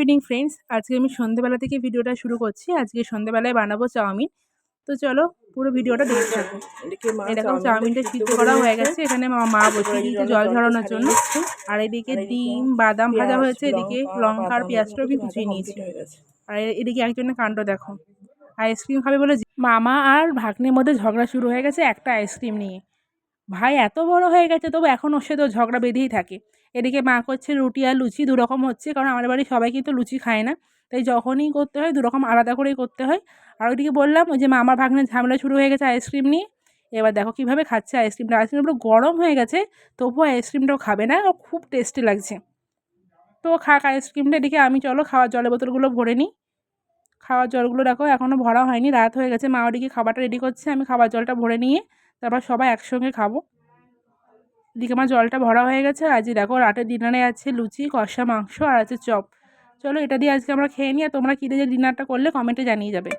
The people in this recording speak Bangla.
ইভিনিং ফ্রেন্ডস আজকে আমি সন্ধেবেলা থেকে ভিডিওটা শুরু করছি। আজকে সন্ধেবেলায় বানাবো চাউমিন। তো চলো পুরো ভিডিওটা দেখতে থাকো। এরকম চাউমিনটা সিদ্ধ করা হয়ে গেছে। এখানে মা মা বসিয়ে দিয়েছে জল ঝরানোর জন্য। আর এদিকে ডিম বাদাম ভাজা হয়েছে। এদিকে লঙ্কা আর পেঁয়াজটাও আমি কুচিয়ে নিয়েছি। আর এদিকে একজনের কাণ্ড দেখো। আইসক্রিম খাবে বলে মামা আর ভাগ্নের মধ্যে ঝগড়া শুরু হয়ে গেছে একটা আইসক্রিম নিয়ে। ভাই, এত বড় হয়ে গেছে, তবু এখন ওর ওর ঝগড়া বেঁধেই থাকে। এদিকে মা করছে রুটি আর লুচি, দু রকম হচ্ছে, কারণ আমাদের বাড়ির সবাই কিন্তু লুচি খায় না। তাই যখনই করতে হয়, দু রকম আলাদা করেই করতে হয়। আর ওইদিকে বললাম, ওই যে মামার ভাগ্নের ঝামেলা শুরু হয়ে গেছে আইসক্রিম নিয়ে। এবার দেখো কীভাবে খাচ্ছে আইসক্রিমটা। আইসক্রিম পুরো গরম হয়ে গেছে, তবুও আইসক্রিমটাও খাবে না, ও খুব টেস্টি লাগছে। তো খাক, আইসক্রিমটা এদিকে আমি, চলো খাওয়ার জলের বোতলগুলো ভরে নিই। খাওয়ার জলগুলো দেখো এখনও ভরা হয়নি, রাত হয়ে গেছে। মা ওদিকে খাবারটা রেডি করছে, আমি খাবার জলটা ভরে নিয়ে তারপর সবাই একসঙ্গে খাব। এদিকে আমার জলটা ভরা হয়ে গেছে। আর আজকে দেখো রাতের ডিনারে আছে লুচি, কষা মাংস আর আছে চপ। চলো এটা দিয়ে আজকে আমরা খেয়ে নিই। আর তোমরা কী দিয়ে ডিনারটা করলে কমেন্টে জানিয়ে যাবে।